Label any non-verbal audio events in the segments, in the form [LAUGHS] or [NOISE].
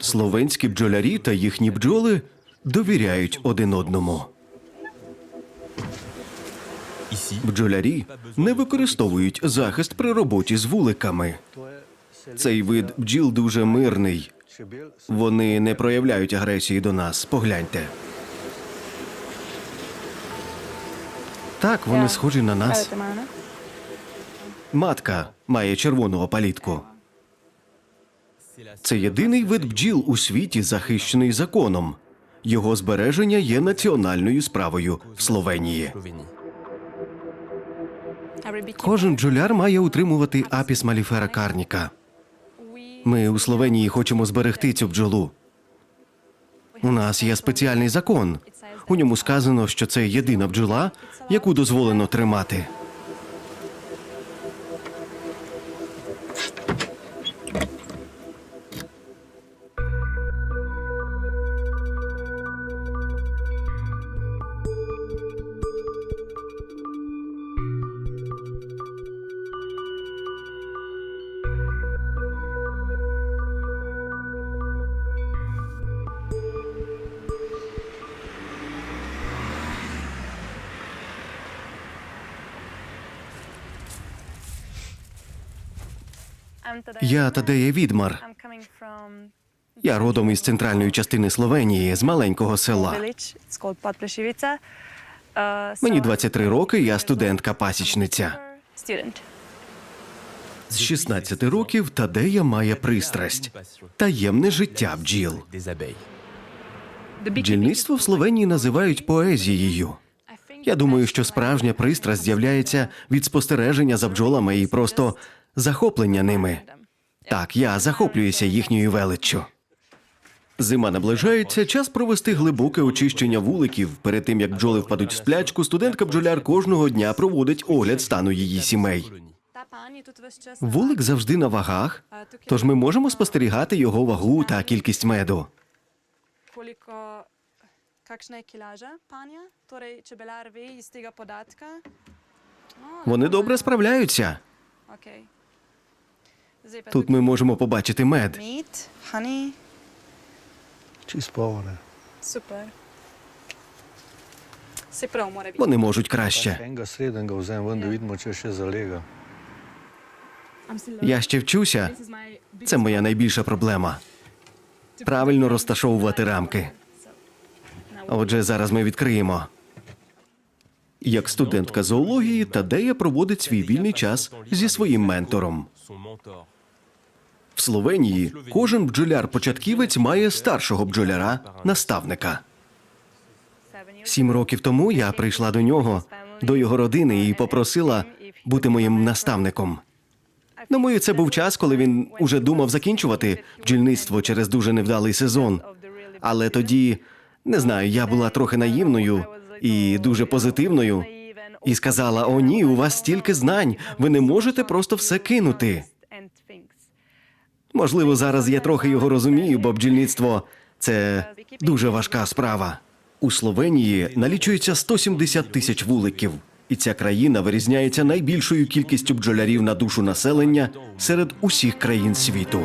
Словенські бджолярі та їхні бджоли довіряють один одному. Бджолярі не використовують захист при роботі з вуликами. Цей вид бджіл дуже мирний. Вони не проявляють агресії до нас. Погляньте. Так, вони схожі на нас. Матка має червону опалітку. Це єдиний вид бджіл у світі, захищений законом. Його збереження є національною справою в Словенії. Кожен бджоляр має утримувати апіс маліфера карніка. Ми у Словенії хочемо зберегти цю бджолу. У нас є спеціальний закон. У ньому сказано, що це єдина бджола, яку дозволено тримати. Тадея Відмар. Я родом із центральної частини Словенії, з маленького села. Мені 23 роки, я студентка-пасічниця. З 16 років Тадея має пристрасть таємне життя бджіл. Бджільництво в Словенії називають поезією. Я думаю, що справжня пристрасть з'являється від спостереження за бджолами і просто захоплення ними. Так, я захоплююся їхньою величчю. Зима наближається, час провести глибоке очищення вуликів. Перед тим як бджоли впадуть в сплячку, студентка бджоляр кожного дня проводить огляд стану її сімей. Вулик завжди на вагах, тож ми можемо спостерігати його вагу та кількість меду. Вони добре справляються. Окей. Тут ми можемо побачити мед. Meat, honey, Čist polne. super. Se prav mora biti. Вони можуть краще. Я ще вчуся. Це моя найбільша проблема. Правильно розташовувати рамки. Отже, зараз ми відкриємо. Як студентка зоології, Тадея проводить свій вільний час зі своїм ментором. В Словенії кожен бджоляр-початківець має старшого бджоляра, наставника. Сім років тому я прийшла до нього, до його родини і попросила бути моїм наставником. Думаю, це був час, коли він уже думав закінчувати бджільництво через дуже невдалий сезон. Але тоді, не знаю, я була трохи наївною і дуже позитивною. І сказала: О, ні, у вас стільки знань, ви не можете просто все кинути. Можливо, зараз я трохи його розумію, бо бджільництво це дуже важка справа. У Словенії налічується 170 тисяч вуликів, і ця країна вирізняється найбільшою кількістю бджолярів на душу населення серед усіх країн світу.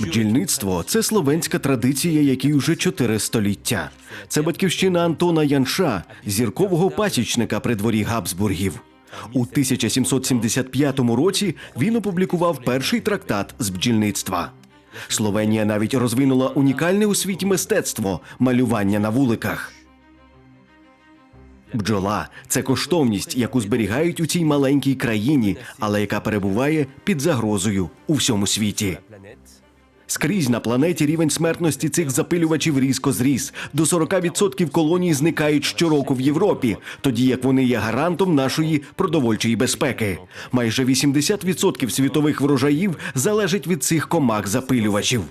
Бджільництво це словенська традиція, якій уже чотири століття. Це батьківщина Антона Янша, зіркового пасічника при дворі Габсбургів. У 1775 році він опублікував перший трактат з бджільництва. Словенія навіть розвинула унікальне у світі мистецтво малювання на вуликах. Бджола це коштовність, яку зберігають у цій маленькій країні, але яка перебуває під загрозою у всьому світі. Скрізь на планеті рівень смертності цих запилювачів різко зріс. До 40% колоній зникають щороку в Європі, тоді як вони є гарантом нашої продовольчої безпеки. Майже 80% світових врожаїв залежить від цих комах запилювачів.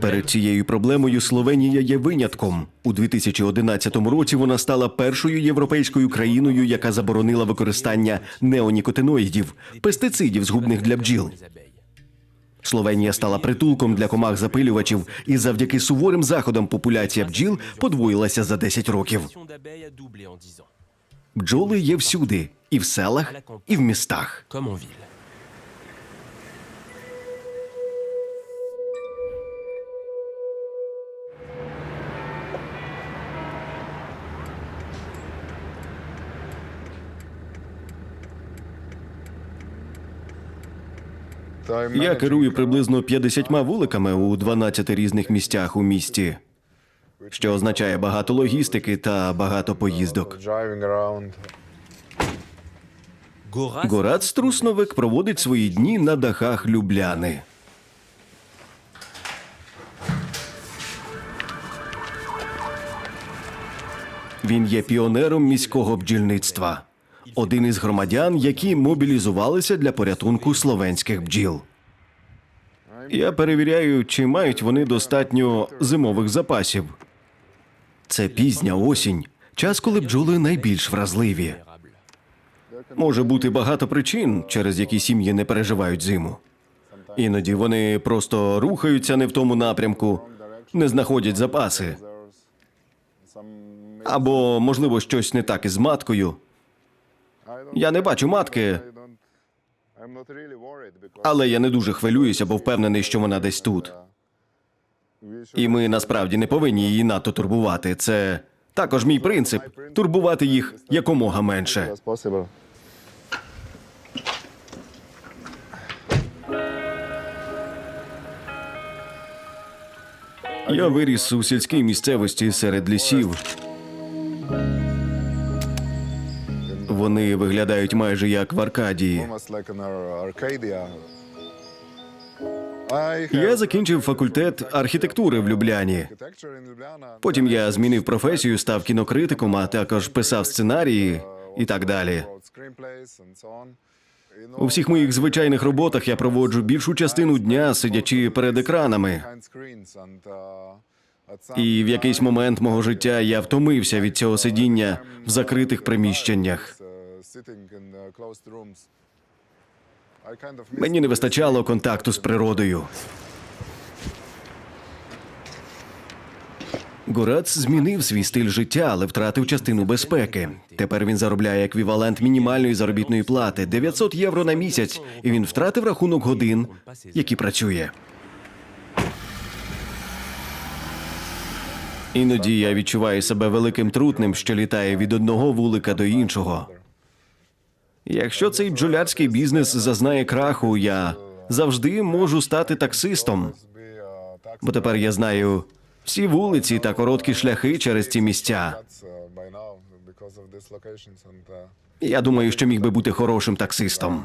Перед цією проблемою Словенія є винятком. У 2011 році вона стала першою європейською країною, яка заборонила використання неонікотиноїдів, пестицидів, згубних для бджіл. Словенія стала притулком для комах запилювачів, і завдяки суворим заходам популяція бджіл подвоїлася за 10 років. d'abeilles a doublé en 10 ans, Бджоли є всюди, і в селах, і в містах. Я керую приблизно 50 вуликами у 12 різних місцях у місті, що означає багато логістики та багато поїздок. Горат Струсновик проводить свої дні на дахах Любляни. Він є піонером міського бджільництва, один із громадян, які мобілізувалися для порятунку словенських бджіл. Я перевіряю, чи мають вони достатньо зимових запасів. Це пізня осінь, час, коли бджоли найбільш вразливі. Може бути багато причин, через які сім'ї не переживають зиму. Іноді вони просто рухаються не в тому напрямку, не знаходять запаси. Або, можливо, щось не так із маткою. Я не бачу матки, але я не дуже хвилююся, бо впевнений, що вона десь тут. І ми насправді не повинні її надто турбувати. Це також мій принцип турбувати їх якомога менше. Я виріс у сільській місцевості серед лісів. Вони виглядають майже як в Аркадії. Я закінчив факультет архітектури в Любляні. Потім я змінив професію, став кінокритиком, а також писав сценарії і так далі. У всіх моїх звичайних роботах я проводжу більшу частину дня, сидячи перед екранами. І в якийсь момент мого життя я втомився від цього сидіння в закритих приміщеннях. Uh, Мені не вистачало контакту з природою. Горац змінив свій стиль життя, але втратив частину безпеки. Тепер він заробляє еквівалент мінімальної заробітної плати 900 євро на місяць, і він втратив рахунок годин, які працює. Іноді я відчуваю себе великим трутнем, що літає від одного вулика до іншого. Якщо цей бджолярський бізнес зазнає краху, я завжди можу стати таксистом. Бо тепер я знаю всі вулиці та короткі шляхи через ці місця. Я думаю, що міг би бути хорошим таксистом.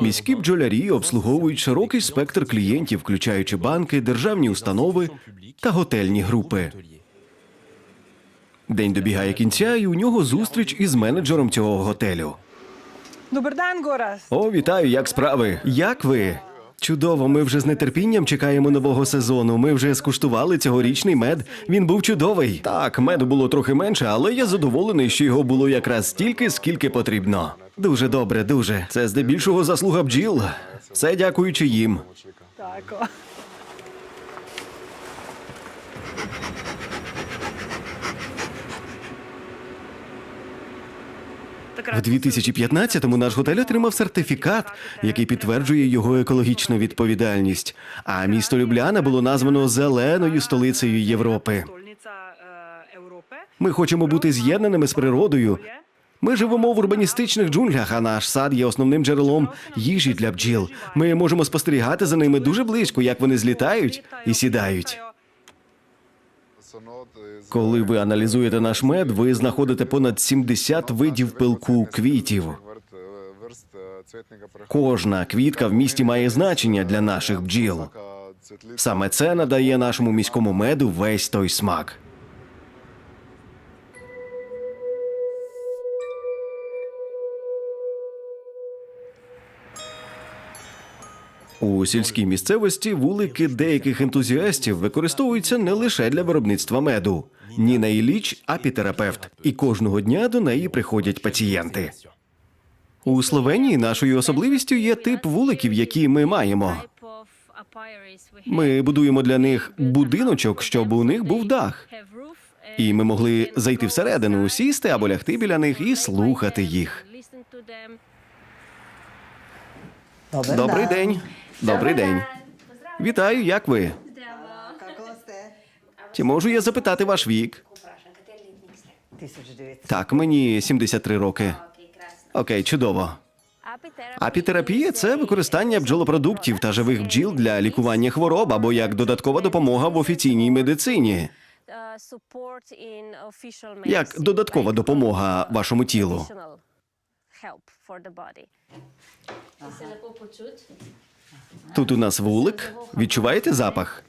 Міські бджолярі обслуговують широкий спектр клієнтів, включаючи банки, державні установи та готельні групи. День добігає кінця, і у нього зустріч із менеджером цього готелю. Добър ден, Горас. О, вітаю, як справи? Як ви? Чудово, ми вже з нетерпінням чекаємо нового сезону. Ми вже скуштували цьогорічний мед. Він був чудовий. Так, меду було трохи менше, але я задоволений, що його було якраз стільки, скільки потрібно. Дуже добре, дуже. Це здебільшого заслуга бджіл. Все дякуючи їм. Tako. В 2015-му наш готель отримав сертифікат, який підтверджує його екологічну відповідальність. А місто Любляна було названо зеленою столицею Європи. Eh, Ми хочемо бути з'єднаними з природою. Ми живемо в урбаністичних джунглях, а наш сад є основним джерелом їжі для бджіл. Ми можемо спостерігати за ними дуже близько, як вони злітають і сідають. Коли ви аналізуєте наш мед, ви знаходите понад 70 видів пилку квітів. Кожна квітка в місті має значення для наших бджіл. Саме це надає нашому міському меду весь той смак. У сільській місцевості вулики деяких ентузіастів використовуються не лише для виробництва меду. Ніна Іліч – апітерапевт, і кожного дня до неї приходять пацієнти. У Словенії нашою особливістю є тип вуликів, які ми маємо. Ми будуємо для них будиночок, щоб у них був дах. І ми могли зайти всередину, сісти або лягти біля них і слухати їх. Добрий день. Добрий день. Вітаю, як ви? Чи можу я запитати ваш вік? 1900. Так, мені 73 роки. Окей, чудово. Апітерапія це використання бджолопродуктів та живих бджіл для лікування хвороб або як додаткова допомога в офіційній медицині. Як додаткова допомога вашому тілу. Тут у нас вулик. Відчуваєте запах?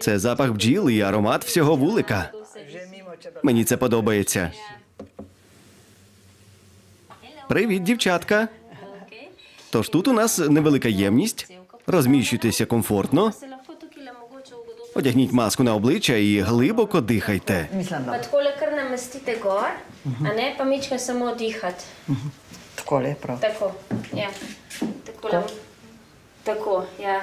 Це запах бджіл і аромат всього вулика. Мені це подобається. Привіт, дівчатка. Тож тут у нас невелика ємність. Розміщуйтеся комфортно. Одягніть маску на обличчя і глибоко дихайте. Kar gor, a ne pa mička samo dihati. tako je prav. Tako, ja. Takole. Tako, ja.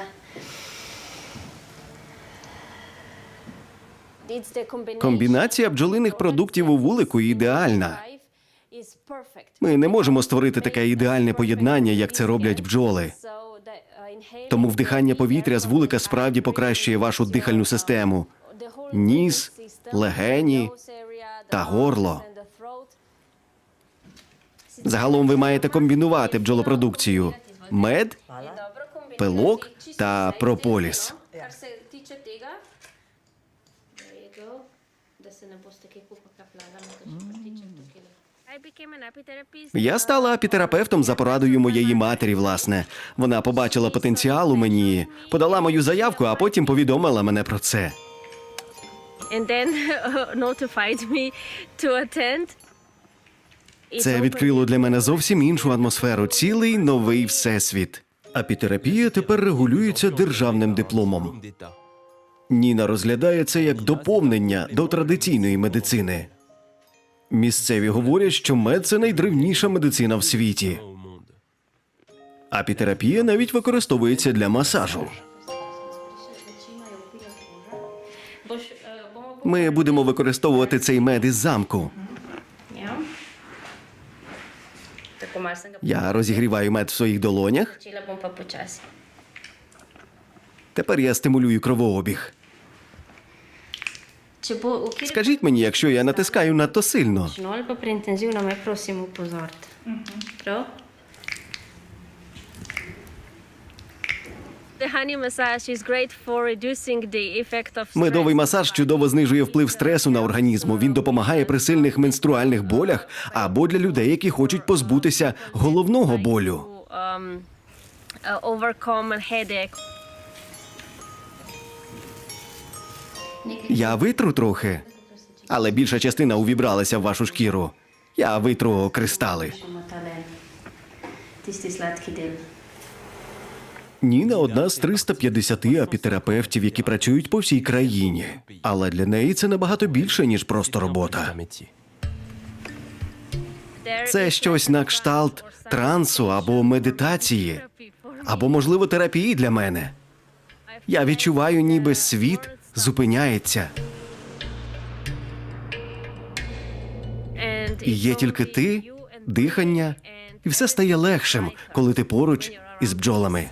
Комбінація бджолиних продуктів у вулику ідеальна. Ми не можемо створити таке ідеальне поєднання, як це роблять бджоли. Тому вдихання повітря з вулика справді покращує вашу дихальну систему. ніс, легені та горло. Загалом ви маєте комбінувати бджолопродукцію: мед, пилок та прополіс. Я стала апітерапевтом за порадою моєї матері. Власне, вона побачила потенціал у мені, подала мою заявку, а потім повідомила мене про це. And then [LAUGHS] notified me to attend. Це відкрило для мене зовсім іншу атмосферу, цілий новий всесвіт. Апітерапія тепер регулюється державним дипломом. Ніна розглядає це як доповнення до традиційної медицини. Місцеві говорять, що мед це найдревніша медицина в світі. Апітерапія навіть використовується для масажу. Ми будемо використовувати цей мед із замку. Я розігріваю мед в своїх долонях. Тепер я стимулюю кровообіг. Скажіть мені, якщо я натискаю надто сильно. Медовий масаж чудово знижує вплив стресу на організму. Він допомагає при сильних менструальних болях або для людей, які хочуть позбутися головного болю. Um, uh. Я витру трохи, але більша частина увібралася в вашу шкіру. Я витру кристали. Ніна одна з 350 апітерапевтів, які працюють по всій країні. Але для неї це набагато більше, ніж просто робота. Це щось на кшталт трансу або медитації, або, можливо, терапії для мене. Я відчуваю, ніби світ зупиняється. І є тільки ти, дихання, і все стає легшим, коли ти поруч із бджолами.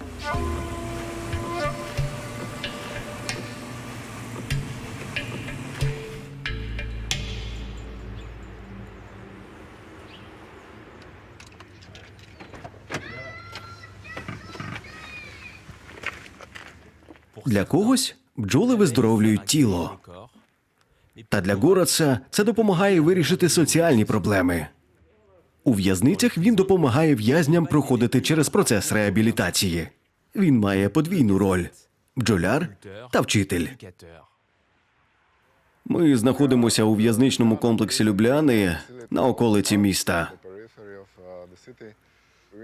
Для когось бджоли виздоровлюють тіло. Та для Гораца це допомагає вирішити соціальні проблеми. У в'язницях він допомагає в'язням проходити через процес реабілітації. Він має подвійну роль бджоляр та вчитель. Ми знаходимося у в'язничному комплексі Любляни на околиці міста.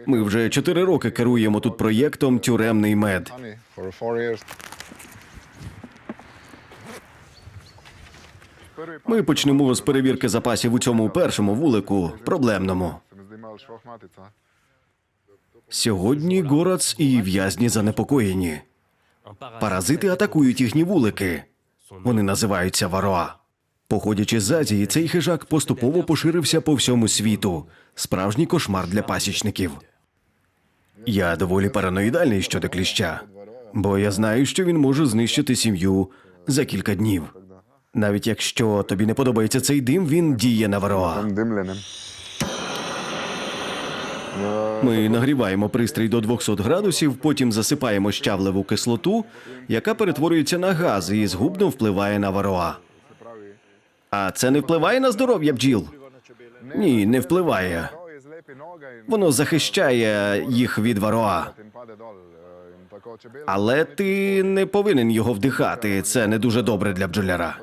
Ми вже чотири роки керуємо тут проєктом Тюремний мед. Ми почнемо з перевірки запасів у цьому першому вулику, проблемному. Сьогодні Горац і в'язні занепокоєні. Паразити атакують їхні вулики. Вони називаються вароа. Походячи з Азії, цей хижак поступово поширився по всьому світу. Справжній кошмар для пасічників. Я доволі параноїдальний щодо кліща, бо я знаю, що він може знищити сім'ю за кілька днів. Навіть якщо тобі не подобається цей дим, він діє на вароа. Ми нагріваємо пристрій до 200 градусів, потім засипаємо щавлеву кислоту, яка перетворюється на газ і згубно впливає на вароа. А це не впливає на здоров'я бджіл? Ні, не впливає. Воно захищає їх від вароа. Але ти не повинен його вдихати. Це не дуже добре для бджоляра.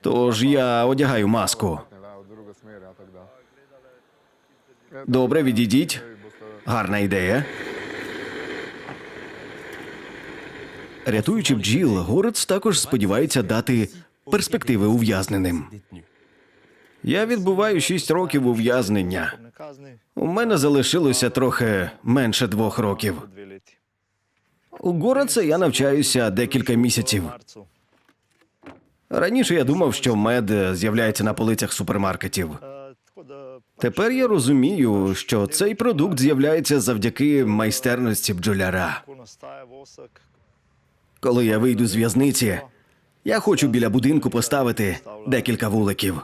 Тож я одягаю маску. Добре, відійдіть. Гарна ідея. Рятуючи бджіл, Горець також сподівається дати перспективи ув'язненим. Я відбуваю шість років ув'язнення. У мене залишилося трохи менше двох років. У Гореца я навчаюся декілька місяців. Раніше я думав, що мед з'являється на полицях супермаркетів. Тепер я розумію, що цей продукт з'являється завдяки майстерності бджоляра. Коли я вийду з в'язниці, я хочу біля будинку поставити декілька вуликів.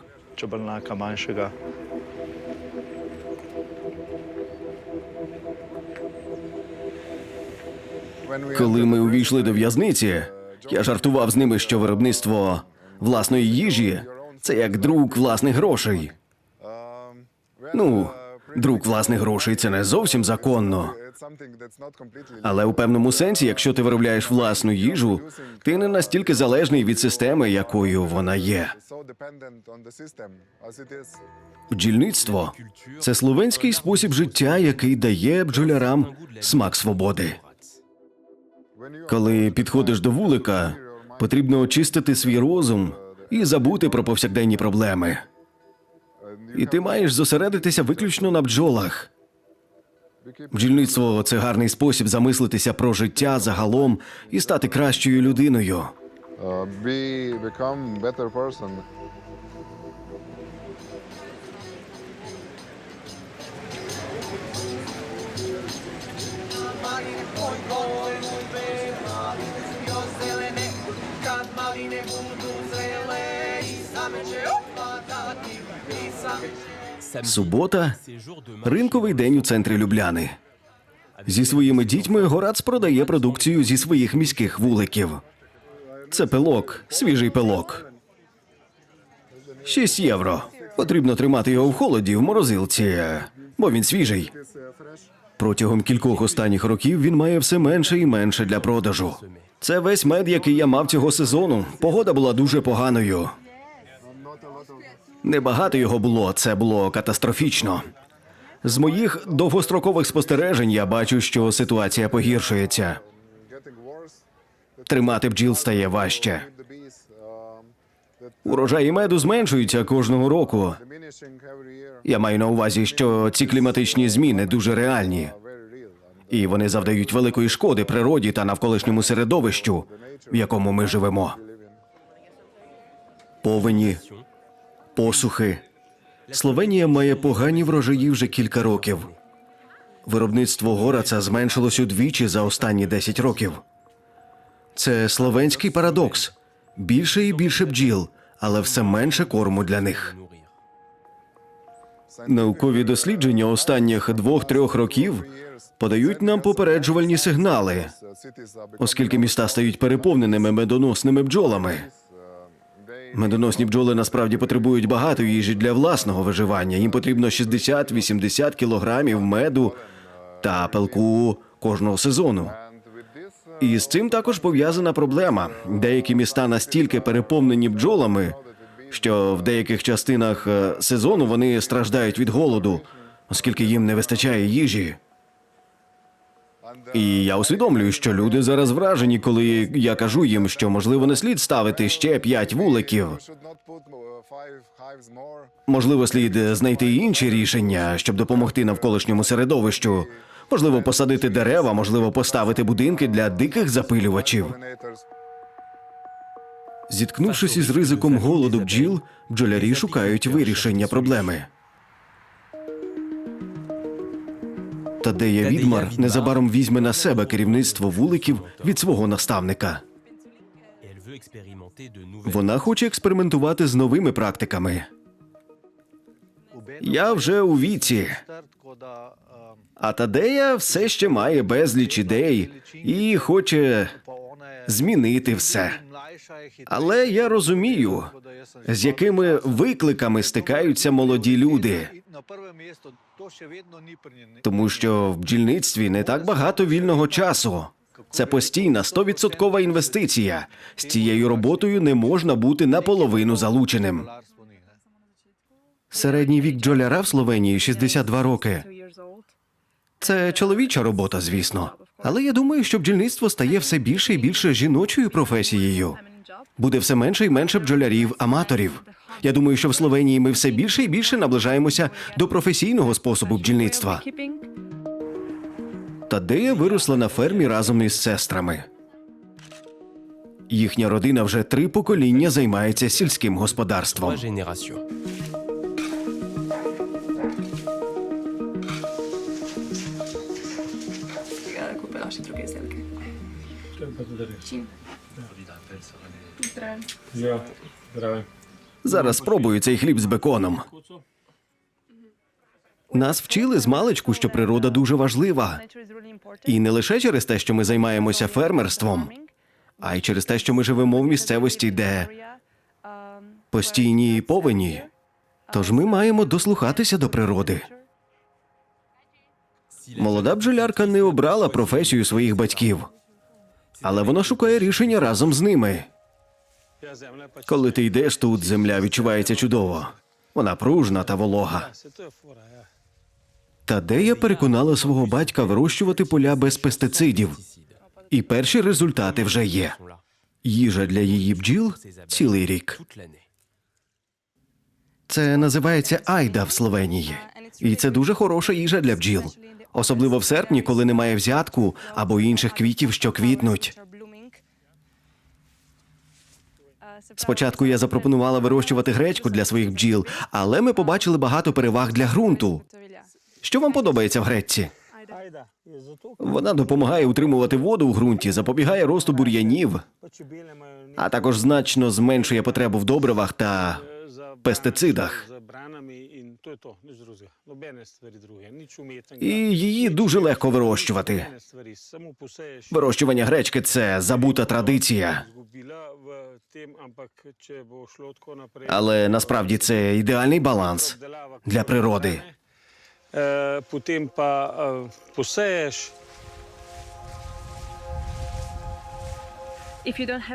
Коли ми увійшли до в'язниці, я жартував з ними, що виробництво власної їжі це як друк власних грошей. Ну, друк власних грошей це не зовсім законно. Але у певному сенсі, якщо ти виробляєш власну їжу, ти не настільки залежний від системи, якою вона є. Бджільництво це словенський спосіб життя, який дає бджолярам смак свободи. Коли підходиш до вулика, потрібно очистити свій розум і забути про повсякденні проблеми. І ти маєш зосередитися виключно на бджолах. Бджільництво це гарний спосіб замислитися про життя загалом і стати кращою людиною. Субота ринковий день у центрі Любляни. Зі своїми дітьми Горац продає продукцію зі своїх міських вуликів. Це пилок, свіжий пилок. 6 євро. Потрібно тримати його в холоді в морозилці, бо він свіжий. Протягом кількох останніх років він має все менше і менше для продажу. Це весь мед, який я мав цього сезону. Погода була дуже поганою. Небагато його було, це було катастрофічно. З моїх довгострокових спостережень я бачу, що ситуація погіршується. Тримати бджіл стає важче. Урожаї меду зменшуються кожного року. Я маю на увазі, що ці кліматичні зміни дуже реальні, і вони завдають великої шкоди природі та навколишньому середовищу, в якому ми живемо. Повені, посухи. Словенія має погані врожаї вже кілька років. Виробництво гораца зменшилось удвічі за останні 10 років. Це словенський парадокс: більше і більше бджіл, але все менше корму для них. Наукові дослідження останніх двох-трьох років подають нам попереджувальні сигнали, оскільки міста стають переповненими медоносними бджолами. Медоносні бджоли насправді потребують багато їжі для власного виживання. Їм потрібно 60-80 кілограмів меду та пилку кожного сезону. І з цим також пов'язана проблема. Деякі міста настільки переповнені бджолами, що в деяких частинах е, сезону вони страждають від голоду, оскільки їм не вистачає їжі. І я усвідомлюю, що люди зараз вражені, коли я кажу їм, що можливо не слід ставити ще п'ять вуликів. Можливо, слід знайти інші рішення, щоб допомогти навколишньому середовищу. Можливо, посадити дерева, можливо, поставити будинки для диких запилювачів. Зіткнувшись із ризиком голоду бджіл, бджолярі шукають вирішення проблеми. Тадея Відмар незабаром візьме на себе керівництво вуликів від свого наставника. Вона хоче експериментувати з новими практиками. Я вже у віці, а Тадея все ще має безліч ідей і хоче змінити все. Але я розумію, з якими викликами стикаються молоді люди, тому що в бджільництві не так багато вільного часу. Це постійна 100% інвестиція. З цією роботою не можна бути наполовину залученим. Середній вік бджоляра в Словенії 62 роки. Це чоловіча робота, звісно. Але я думаю, що бджільництво стає все більше і більше жіночою професією. Буде все менше і менше бджолярів, аматорів. Я думаю, що в Словенії ми все більше і більше наближаємося до професійного способу бджільництва. Тадея виросла на фермі разом із сестрами. Їхня родина вже три покоління займається сільським господарством. trois générations. Зараз спробую цей хліб з беконом. Нас вчили з маличку, що природа дуже важлива. І не лише через те, що ми займаємося фермерством, а й через те, що ми живемо в місцевості, де постійні повені. Тож ми маємо дослухатися до природи. Молода бджолярка не обрала професію своїх батьків, але вона шукає рішення разом з ними. Коли ти йдеш тут, земля відчувається чудово. Вона пружна та волога. fora, ja. Тадея переконала свого батька вирощувати поля без пестицидів, і перші результати вже є. Їжа для її бджіл цілий рік. Це називається айда в Словенії. І це дуже хороша їжа для бджіл, особливо в серпні, коли немає взятку або інших квітів, що квітнуть. Спочатку я запропонувала вирощувати гречку для своїх бджіл, але ми побачили багато переваг для ґрунту. Що вам подобається в гречці? Вона допомагає утримувати воду у ґрунті, запобігає росту бур'янів, а також значно зменшує потребу в добривах та пестицидах. І її дуже легко вирощувати. Вирощування гречки це забута традиція, але насправді це ідеальний баланс для природи. Е, Potem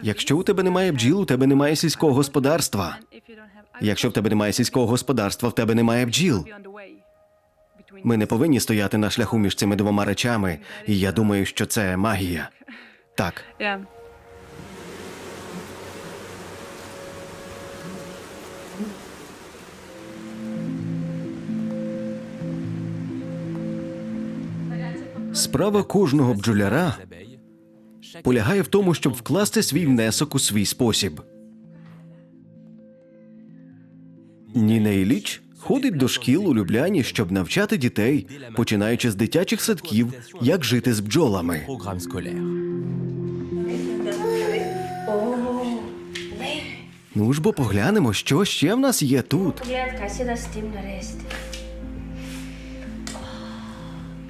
Якщо у тебе немає бджіл, у тебе немає сільського господарства. Якщо в тебе немає сільського господарства, в тебе немає бджіл. Ми не повинні стояти на шляху між цими двома речами, і я думаю, що це магія. Так, справа кожного бджоляра полягає в тому, щоб вкласти свій внесок у свій спосіб. Ніна Іліч ходить до шкіл у Любляні, щоб навчати дітей, починаючи з дитячих садків, як жити з бджолами. Ну ж бо поглянемо, що ще в нас є тут.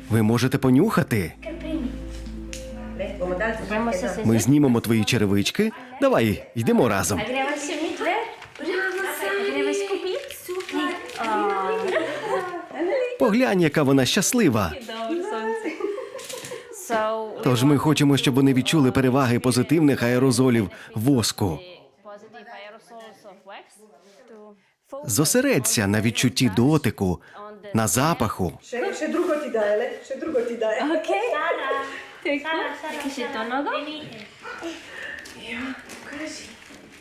Ви можете понюхати. Ми знімемо твої черевички. Давай, йдемо разом. Поглянь, яка вона щаслива. Тож ми хочемо, щоб вони відчули переваги позитивних аерозолів воску. Зосередься на відчутті дотику, на запаху. Še drugo ti daje, le? še drugo ti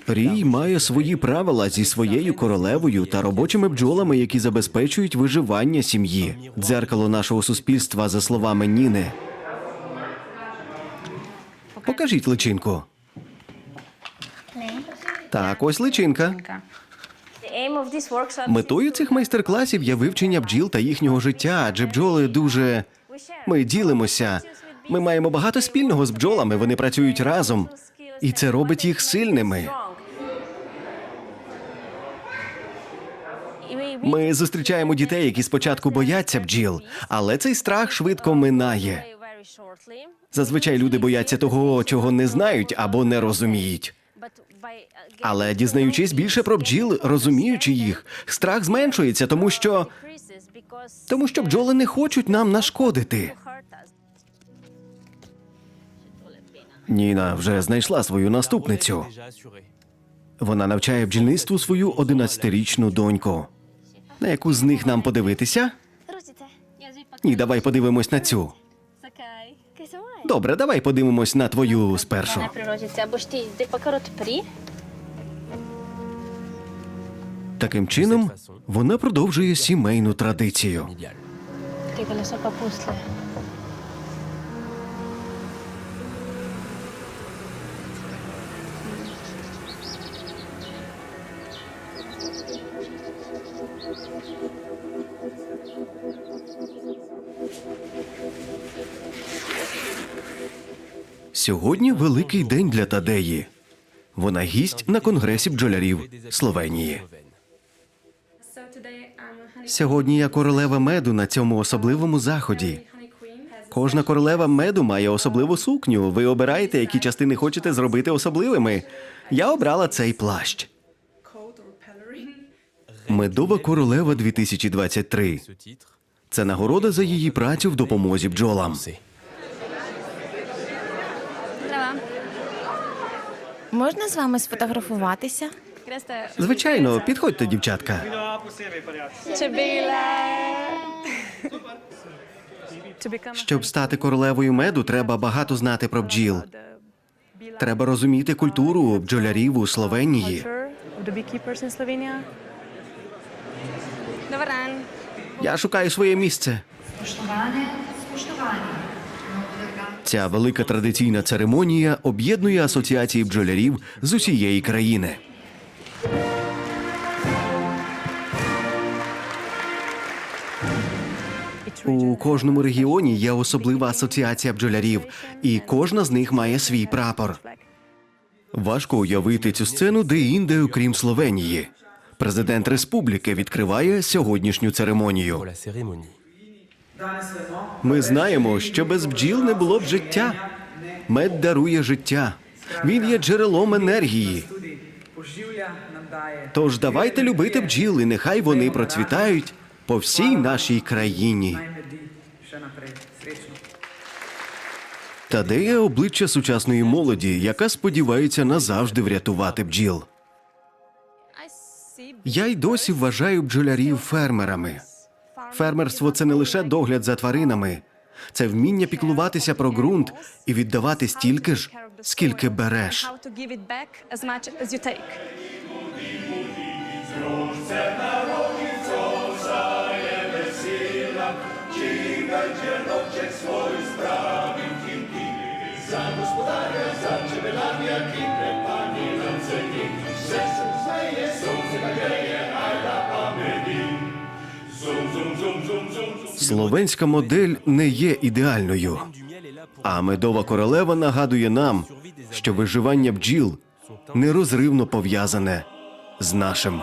Рій має свої правила зі своєю королевою та робочими бджолами, які забезпечують виживання сім'ї. Дзеркало нашого суспільства, за словами Ніни. Покажіть личинку. Так, ось личинка. Метою цих майстер-класів є вивчення бджіл та їхнього життя, адже бджоли дуже. Ми ділимося. Ми маємо багато спільного з бджолами. Вони працюють разом, і це робить їх сильними. Ми зустрічаємо дітей, які спочатку бояться бджіл, але цей страх швидко минає. Зазвичай люди бояться того, чого не знають або не розуміють. Але дізнаючись більше про бджіл, розуміючи їх, страх зменшується, тому що тому що бджоли не хочуть нам нашкодити. Ніна вже знайшла свою наступницю. Вона навчає бджільництву свою 11-річну доньку. На яку з них нам подивитися? Ні, давай подивимось на цю. Добре, давай подивимось на твою спершу. Таким чином, вона продовжує сімейну традицію. Сьогодні великий день для Тадеї. Вона гість на конгресі бджолярів Словенії. Сьогодні я королева меду на цьому особливому заході. Кожна королева меду має особливу сукню. Ви обираєте, які частини хочете зробити особливими. Я обрала цей плащ. Медова королева 2023. Ce titre, Це нагорода за її працю в допомозі бджолам. Можна з вами сфотографуватися? Звичайно, підходьте, дівчатка. Щоб стати королевою меду, треба багато знати про бджіл. Треба розуміти культуру бджолярів у Словенії. Я шукаю своє місце. Ця велика традиційна церемонія об'єднує асоціації бджолярів з усієї країни. У кожному регіоні є особлива асоціація бджолярів, і кожна з них має свій прапор. Важко уявити цю сцену де-інде, окрім Словенії. Президент республіки відкриває сьогоднішню церемонію. Ми знаємо, що без бджіл не було б життя. Мед дарує життя. Він є джерелом енергії. Тож давайте любити бджіл, і нехай вони процвітають по всій нашій країні. Тадея обличчя сучасної молоді, яка сподівається назавжди врятувати бджіл. Я й досі вважаю бджолярів фермерами. Фермерство це не лише догляд за тваринами, це вміння піклуватися про ґрунт і віддавати стільки ж, скільки береш. To give it back as Словенська модель не є ідеальною, а медова королева нагадує нам, що виживання бджіл нерозривно пов'язане з нашим.